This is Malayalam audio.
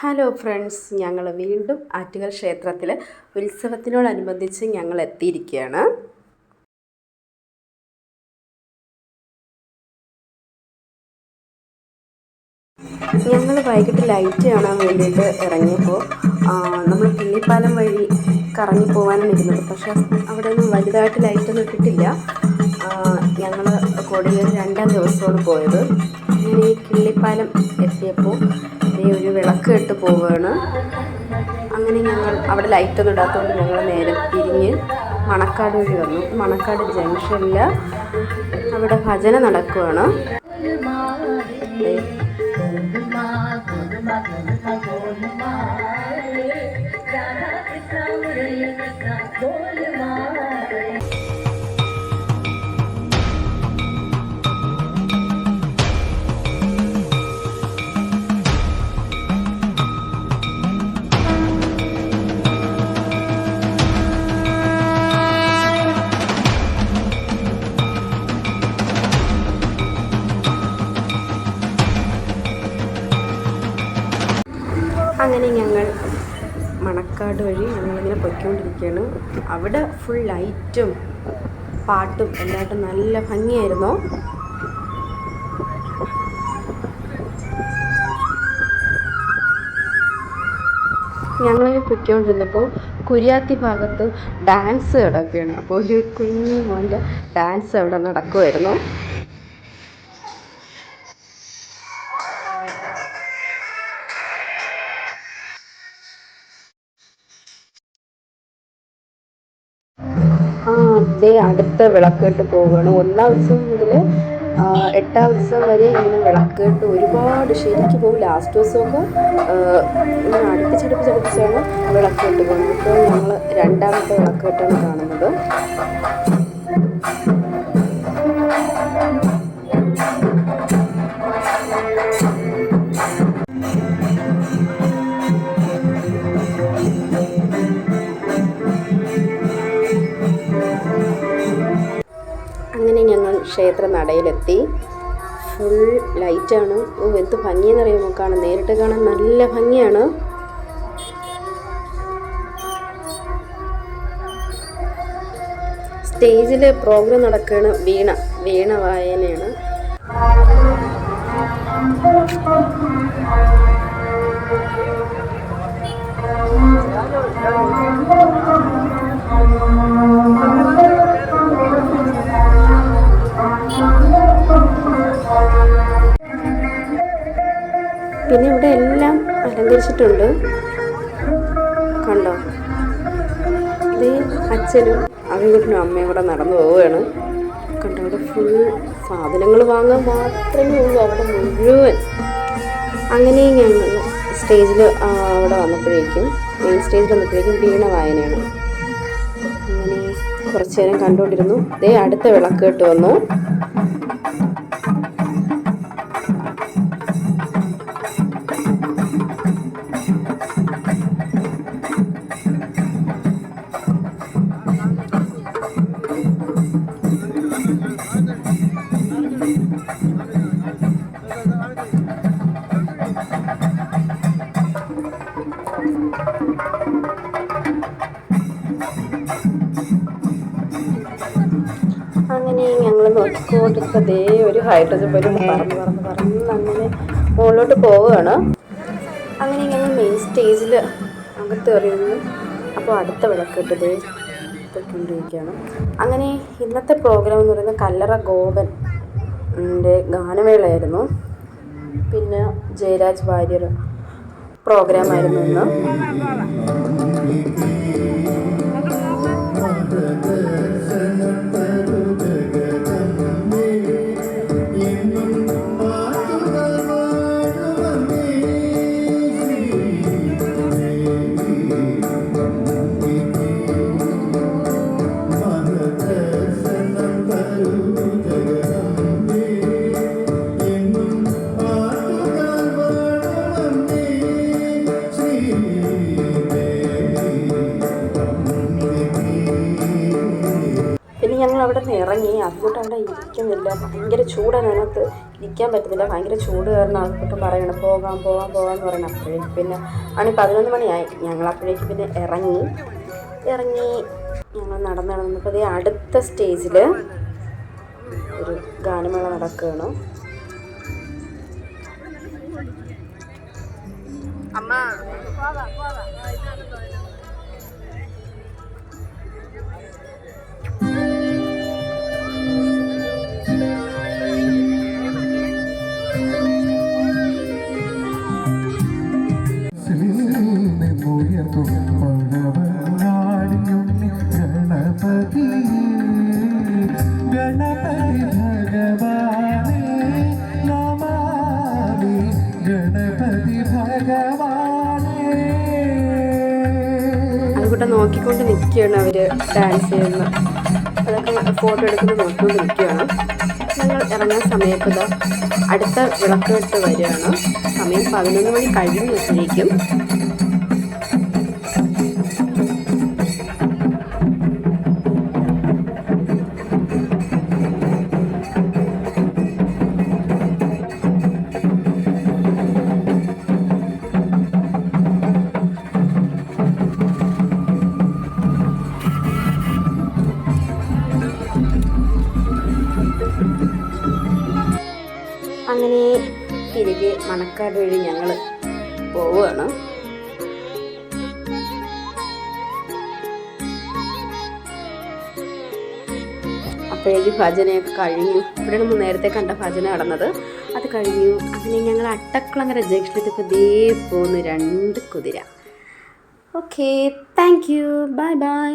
ഹലോ ഫ്രണ്ട്സ് ഞങ്ങൾ വീണ്ടും ആറ്റുകൾ ക്ഷേത്രത്തിൽ ഉത്സവത്തിനോടനുബന്ധിച്ച് ഞങ്ങൾ എത്തിയിരിക്കുകയാണ്. ഞങ്ങൾ വൈകിട്ട് ലൈറ്റ് കാണാൻ വേണ്ടിയിട്ട് ഇറങ്ങിയപ്പോൾ നമ്മൾ കിള്ളിപ്പാലം വഴി കറങ്ങി പോകാനാണ് ഇരുന്നത് പക്ഷേ അവിടെ ഒന്നും വലുതായിട്ട് ലൈറ്റൊന്നും ഇട്ടിട്ടില്ല. ഞങ്ങൾ കൊടിയേറി രണ്ടാം ദിവസമാണ് പോയത്. ഈ കിള്ളിപ്പാലം എത്തിയപ്പോൾ ഈ ഒരു വിളക്ക് ഇട്ട് പോവുകയാണ്. അങ്ങനെ ഞങ്ങൾ അവിടെ ലൈറ്റൊന്നും ഇടാത്തതുകൊണ്ട് ഞങ്ങൾ നേരെ തിരിഞ്ഞ് മണക്കാട് വഴി വന്നു. മണക്കാട് ജംഗ്ഷനിൽ അവിടെ ഭജന നടക്കുകയാണ് മണക്കാട് വഴി ഞങ്ങളിങ്ങനെ പൊയ്ക്കൊണ്ടിരിക്കുകയാണ്. അവിടെ ഫുൾ ലൈറ്റും പാട്ടും എല്ലായിട്ടും നല്ല ഭംഗിയായിരുന്നു. ഞങ്ങളിങ്ങനെ പൊയ്ക്കൊണ്ടിരുന്നപ്പോൾ കുര്യാത്തി ഭാഗത്ത് ഡാൻസ് നടക്കുകയാണ്. അപ്പോൾ ഒരു കുഞ്ഞു മോന്റെ ഡാൻസ് അവിടെ നടക്കുമായിരുന്നു ദേ അടുത്ത വിളക്കേട്ട് പോവുകയാണ്. ഒന്നാം ദിവസം മുതൽ എട്ടാം ദിവസം വരെ ഇങ്ങനെ വിളക്കേട്ട് ഒരുപാട് ശരിക്കും പോകും ലാസ്റ്റ് ദിവസമൊക്കെ ഇങ്ങനെ അടുപ്പിച്ചടുപ്പിച്ചടുപ്പിച്ചാണ് വിളക്കേട്ട് പോകുന്നത് ഇപ്പോൾ ഞങ്ങൾ രണ്ടാമത്തെ വിളക്കേട്ടാണ് കാണുന്നത്. അങ്ങനെ ഞങ്ങൾ ക്ഷേത്ര നടയിലെത്തി ഫുൾ ലൈറ്റാണ് ഓ എന്ത് ഭംഗിയെന്നറിയുമോ കാണാൻ നേരിട്ട് കാണാൻ നല്ല ഭംഗിയാണ്. സ്റ്റേജിൽ പ്രോഗ്രാം നടക്കുകയാണ് വീണ. വീണ വായനയാണ്. പിന്നെ ഇവിടെ എല്ലാം അലങ്കരിച്ചിട്ടുണ്ട്. കണ്ടോ? ഇതേ അച്ഛനും അവികുട്ടനും അമ്മയും കൂടെ നടന്നു പോവുകയാണ്. കണ്ടോ അവിടെ ഫുൾ സാധനങ്ങൾ വാങ്ങാൻ മാത്രമേ ഉള്ളൂ അവിടെ മുഴുവൻ. അങ്ങനെ ഞങ്ങൾ സ്റ്റേജിൽ അവിടെ വന്നപ്പോഴേക്കും മെയിൻ സ്റ്റേജിൽ വന്നപ്പോഴേക്കും വീണ വായനയാണ്. അങ്ങനെ കുറച്ച് നേരം കണ്ടുകൊണ്ടിരുന്നു ദേ അടുത്ത വിളക്ക് കേട്ട് വന്നു. ദേ ഒരു ഹൈഡ്രജൻ ബലൂൺ പറന്ന് പറന്ന് പറന്ന് അങ്ങനെ മുകളിലോട്ട് പോവുകയാണ്. അങ്ങനെ ഞങ്ങൾ മെയിൻ സ്റ്റേജിൽ അകത്ത് എറിയുന്നു അപ്പോൾ അടുത്ത വിളക്കിട്ട് ദേ. പോയിക്കൊണ്ടിരിക്കുകയാണ് അങ്ങനെ ഇന്നത്തെ പ്രോഗ്രാം എന്ന് പറയുന്നത് കല്ലറ ഗോപൻന്റെ ഗാനമേളയായിരുന്നു. പിന്നെ ജയരാജ് വാര്യർ പ്രോഗ്രാമായിരുന്നു ഇന്ന്. നിന്ന് ഇറങ്ങി. അതുകൊണ്ട് അവിടെ ഇരിക്കുന്നില്ല. ഭയങ്കര ചൂടാണ് അതിനകത്ത്. ഇരിക്കാൻ പറ്റുന്നില്ല. ഭയങ്കര ചൂട് കാരണം അതുകൊണ്ട് പറയണം പോകാം പോകാം പോകാമെന്ന് പറയണം അപ്പോഴേക്ക് പിന്നെ ആണ് പതിനൊന്ന് മണിയായി. ഞങ്ങൾ അപ്പോഴേക്ക് പിന്നെ ഇറങ്ങി. ഇറങ്ങി ഞങ്ങൾ നടന്ന് നടന്നപ്പോൾ അതേ അടുത്ത സ്റ്റേജിൽ ഒരു ഗാനമേള നടക്കുകയാണ്. നിന്നുയർന്നു അതുകൂടെ നോക്കിക്കൊണ്ട് നിൽക്കുകയാണ് അവർ ഡാൻസ് ചെയ്യുന്ന അതൊക്കെ ഫോട്ടോ എടുക്കുന്നത് നോക്കിക്കൊണ്ട് നിൽക്കുകയാണ്. ഞങ്ങൾ ഇറങ്ങാൻ സമയത്ത് അടുത്ത വിളക്കെട്ട് വരികയാണ്. സമയം പതിനൊന്ന് മണി കഴിഞ്ഞപ്പോഴേക്കും അങ്ങനെ തിരികെ മണക്കാട് വഴി ഞങ്ങൾ പോവുകയാണ്. അപ്പോഴേക്കും ഭജനയൊക്കെ കഴിഞ്ഞു. ഇവിടെ നമ്മൾ നേരത്തെ കണ്ട ഭജന നടന്നത്. അത് കഴിഞ്ഞു. അങ്ങനെ ഞങ്ങൾ അട്ടക്കുളങ്ങര ജംഗ്ഷനിലെത്തിയപ്പോൾ ദേ പോകുന്നു രണ്ട് കുതിര. Okay thank you bye bye